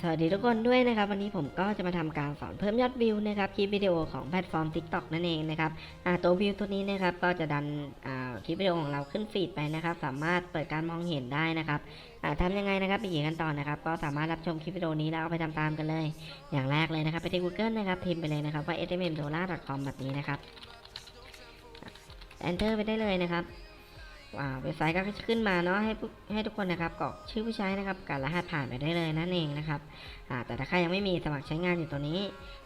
สวัสดีทุกคนด้วยนะครับ วันนี้ผมก็จะมาทำการสอนเพิ่มยอดวิวนะครับคลิปวิดีโอของแพลตฟอร์ม TikTok นั่นเองนะครับตัววิวตัวนี้นะครับก็จะดันคลิปวิดีโอของเราขึ้นฟีดไปนะครับ สามารถเปิดการมองเห็นได้นะครับอ่าทำยังไงนะครับไปกี่ขั้นต่อนะครับ ก็สามารถรับชมคลิปวิดีโอนี้แล้วเอาไปทำตามกันเลย อย่างแรกเลยนะครับ ไปที่ Google นะครับพิมพ์ไปเลยนะครับว่า smmdollar.com แบบนี้นะครับ enter ไปได้เลยนะครับ เว็บไซต์ก็จะขึ้นมาเนาะให้ให้ทุกคนนะครับกรอกชื่อผู้ใช้นะครับกับรหัสผ่านไปได้เลยนั่นเองนะครับแต่ถ้าใครยังไม่มีสมัครใช้งานอยู่ตัวนี้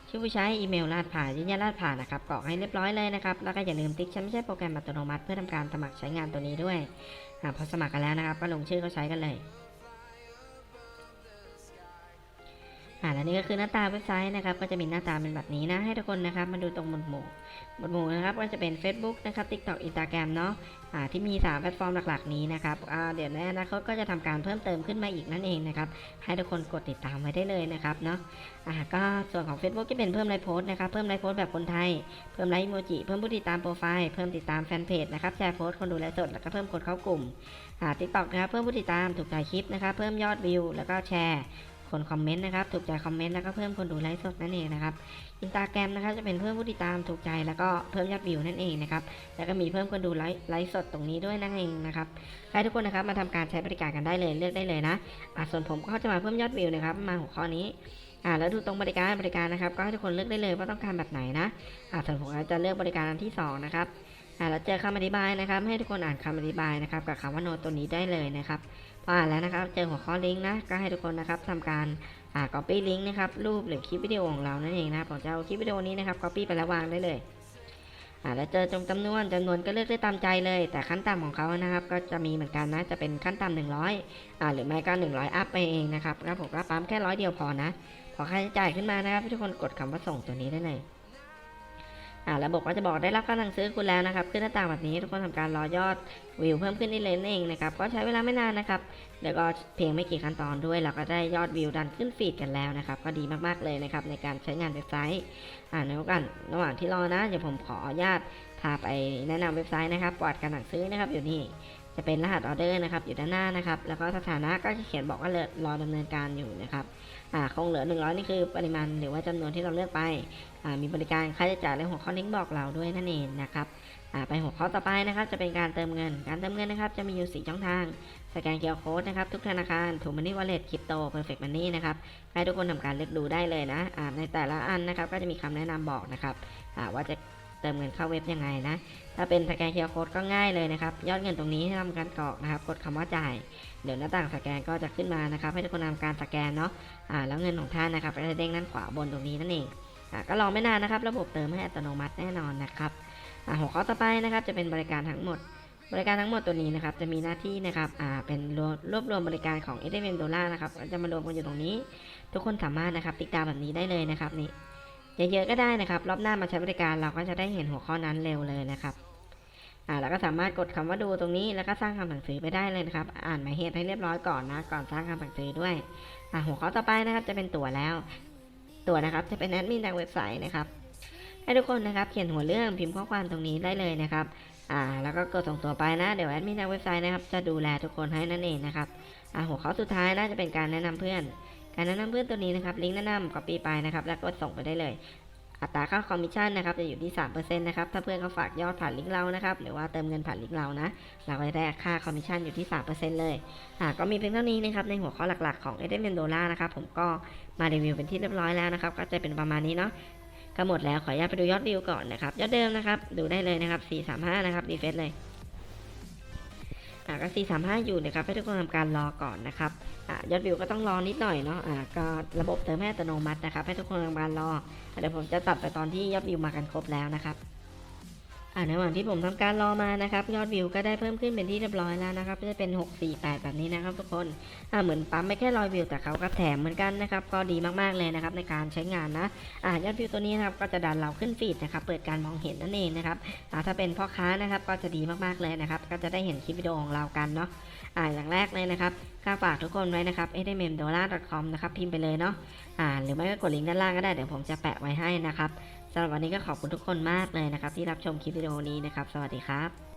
ชื่อผู้ใช้อีเมลรหัสผ่านยืนยันรหัสผ่านนะครับกรอกให้เรียบร้อยเลยนะครับแล้วก็อย่าลืมติ๊กฉันไม่ใช่โปรแกรมอัตโนมัติเพื่อทำการสมัครใช้งานตัวนี้ด้วยอพอสมัครกันแล้วนะครับ ก็ลงชื่อเขาใช้กันเลย อ่าและนี่ก็คือหน้าตาเว็บไซต์นะครับ ก็จะมีหน้าตาเป็นแบบนี้นะ ให้ทุกคนนะครับ มาดูตรงหมวดหมู่ หมวดหมู่นะครับ ก็จะเป็น Facebook นะครับ TikTok Instagram เนาะอ่าที่มี 3 แพลตฟอร์มหลัก ๆ นี้นะครับอ่าเดี๋ยวในอนาคตก็จะทำการเพิ่มเติมขึ้นมาอีกนั่นเองนะครับ ให้ทุกคนกดติดตามไว้ได้เลยนะครับเนาะอ่าก็ส่วนของ Facebook จะเป็นเพิ่มไลฟ์โพสต์นะครับ เพิ่มไลฟ์โพสต์แบบคนไทย เพิ่มไลฟ์อีโมจิ เพิ่มผู้ติดตามโปรไฟล์ เพิ่มติดตามแฟนเพจนะครับ แชร์โพสต์คนดูไลฟ์สด แล้วก็เพิ่มคนเข้ากลุ่มอ่า TikTok นะครับ เพิ่มผู้ติดตาม ถูกใจคลิปนะครับ เพิ่มยอดวิว แล้วก็แชร์ คนคอมเมนต์นะครับ ถูกใจคอมเมนต์แล้วก็เพิ่มคนดูไลฟ์สดนั่นเองนะครับอินสตาแกรมนะครับจะเป็นเพิ่มผู้ติดตามถูกใจแล้วก็เพิ่มยอดวิวนั่นเองนะครับแล้วก็มีเพิ่มคนดูไลฟ์ไลฟ์สดตรงนี้ด้วยนั่นเองนะครับให้ทุกคนนะครับมาทำการใช้บริการกันได้เลยเลือกได้เลยนะอ่าส่วนผมก็จะมาเพิ่มยอดวิวนะครับมาหัวข้อนี้อ่าแล้วดูตรงบริการบริการนะครับ ก็ให้ทุกคนเลือกได้เลยว่าต้องการแบบไหนนะอ่าส่วนผมก็จะเลือกบริการอันที่สองนะครับ อ่าแล้วเจอคำอธิบายนะครับ ให้ทุกคนอ่านคำอธิบายนะครับ กับคำว่าโน้ตตัวนี้ได้เลยนะครับพออ่านแล้วนะครับ เจอหัวข้อลิงก์นะก็ให้ทุกคนนะครับทำการอ่า copy link นะครับรูปหรือคลิปวิดีโอของเรานั่นเองนะครับผมจะเอาคลิปวิดีโอนี้นะครับ copy ไปแล้ววางได้เลยอ่าแล้วเจอจงจำนวนจำนวนก็เลือกได้ตามใจเลย แต่ขั้นต่ำของเขานะครับ ก็จะมีเหมือนกันนะจะเป็นขั้นต่ำหนึ่งร้อยอ่าหรือไม่ก็หนึ่งร้อยอัพไปเองนะครับแล้วผมก็ปั๊มแค่ร้อยเดียวพอนะพอค่าใช้จ่ายขึ้นมานะครับทุกคนกดคำว่าส่งตัวนี้ได้เลย อ่าระบบก็จะบอกได้รับการสั่งซื้อคุณแล้วนะครับ ขึ้นหน้าต่างแบบนี้ทุกคนทำการรอยอดวิวเพิ่มขึ้นได้เลยนั่นเองนะครับ ก็ใช้เวลาไม่นานนะครับเดี๋ยวก็เพียงไม่กี่ขั้นตอนด้วย เราก็ได้ยอดวิวดันขึ้นฟีดกันแล้วนะครับ ก็ดีมากๆเลยนะครับในการใช้งานเว็บไซต์ อ่าในโอกาสระหว่างที่รอนะเดี๋ยวผมขออนุญาตพาไปแนะนำเว็บไซต์นะครับปลอดการสั่งซื้อนะครับอยู่นี่ จะเป็นรหัสออเดอร์นะครับอยู่ด้านหน้านะครับ แล้วก็สถานะก็จะเขียนบอกว่าเลือรอดำเนินการอยู่นะครับคงเหลือ 100 นี่คือปริมาณหรือว่าจำนวนที่เราเลือกไป มีบริการค่าใช้จ่ายและหัวข้อลิงก์บอกเราด้วยนั่นเองนะครับไปหัวข้อต่อไปนะครับ จะเป็นการเติมเงิน การเติมเงินนะครับ จะมีอยู่ 4 ช่องทาง สแกนเคอร์โค้ดนะครับ ทุกธนาคารถูมันนี่วอลเล็ตคริปโตเพอร์เฟกต์มันนี่นะครับ ให้ทุกคนทำการเลือกดูได้เลยนะในแต่ละอันนะครับ ก็จะมีคำแนะนำบอกนะครับว่าจะ เติมเงินเข้าเว็บยังไงนะ ถ้าเป็นสแกนเคอร์โค้ดก็ง่ายเลยนะครับ ยอดเงินตรงนี้ให้ทำการกรอกนะครับ กดคำว่าจ่าย เดี๋ยวหน้าต่างสแกนก็จะขึ้นมานะครับ ให้ทุกคนทำการสแกนเนาะ อ่า แล้วเงินของท่านนะครับจะเด้งด้านขวาบนตรงนี้นั่นเอง อ่า ก็รอไม่นานนะครับ ระบบเติมให้อัตโนมัติแน่นอนนะครับ อ่า หัวข้อต่อไปนะครับจะเป็นบริการทั้งหมด บริการทั้งหมดตัวนี้นะครับจะมีหน้าที่นะครับ อ่า เป็นรวบรวมบริการของ s m m Dollar นะครับ จะมารวมกันอยู่ตรงนี้ ทุกคนสามารถนะครับติดตามแบบนี้ได้เลยนะครับนี่ เยอะๆก็ได้นะครับ รอบหน้ามาใช้บริการเราก็จะได้เห็นหัวข้อนั้นเร็วเลยนะครับอ่าแล้วก็สามารถกดคำว่าดูตรงนี้แล้วก็สร้างคำสั่งซื้อไปได้เลยนะครับ อ่านหมายเหตุให้เรียบร้อยก่อนนะ ก่อนสร้างคำสั่งซื้อด้วยอ่าหัวข้อต่อไปนะครับ จะเป็นตั๋วแล้ว ตั๋วนะครับจะเป็นแอดมินทางเว็บไซต์นะครับ ให้ทุกคนนะครับเขียนหัวเรื่องพิมพ์ข้อความตรงนี้ได้เลยนะครับอ่าแล้วก็กดส่งตัวไปนะ เดี๋ยวแอดมินทางเว็บไซต์นะครับจะดูแลทุกคนให้นั่นเองนะครับอ่าหัวข้อสุดท้ายน่าจะเป็นการแนะนำเพื่อน การแนะนำเพื่อนตัวนี้นะครับลิงก์แนะนำ copy ไปนะครับแล้วกดส่งไปได้เลย อัตราค่าคอมมิชชั่นนะครับจะอยู่ที่3%นะครับถ้าเพื่อนเขาฝากยอดผ่านลิงก์เรานะครับหรือว่าเติมเงินผ่านลิงก์เรานะเราก็จะได้ค่าคอมมิชชั่นอยู่ที่3%เลยอ่าก็มีเพียงเท่านี้นะครับในหัวข้อหลักๆของ s m m Dollar นะครับผมก็มารีวิวเป็นที่เรียบร้อยแล้วนะครับก็จะเป็นประมาณนี้เนาะก็หมดแล้วขออนุญาตไปดูยอดวิวก่อนนะครับยอดเดิมนะครับดูได้เลยนะครับ435นะครับรีเฟซเลย อ่าก็ 435 อยู่นะครับให้ทุกคนทำการรอก่อนนะครับอ่ายอดวิวก็ต้องรอนิดหน่อยเนาะอ่าก็ระบบเติมให้อัตโนมัตินะครับให้ทุกคนทำการรอเดี๋ยวผมจะตัดไปตอนที่ยอดวิวมากันครบแล้วนะครับ ในระหว่างที่ผมทำการรอมานะครับยอดวิวก็ได้เพิ่มขึ้นเป็นที่เรียบร้อยแล้วนะครับก็จะเป็น 648 แบบนี้นะครับทุกคนอ่าเหมือนปั๊มไม่แค่ร้อยวิวแต่เขาก็แถมเหมือนกันนะครับก็ดีมากๆเลยนะครับในการใช้งานนะอ่ายอดวิวตัวนี้นะครับก็จะดันเราขึ้นฟีดนะครับเปิดการมองเห็นนั่นเองนะครับอ่าถ้าเป็นพ่อค้านะครับก็จะดีมากๆเลยนะครับก็จะได้เห็นคลิปวิดีโอของเรากันเนาะอ่าอย่างแรกเลยนะครับก็ฝากทุกคนไว้นะครับ smmdollar.com นะครับพิมพ์ไปเลยเนาะอ่าหรือไม่ก็กดลิงก์ด้านล่างก็ได้เดี๋ยวผมจะแปะไว้ให้นะครับ สำหรับวันนี้ก็ขอบคุณทุกคนมากเลยนะครับ ที่รับชมคลิปวิดีโอนี้นะครับ สวัสดีครับ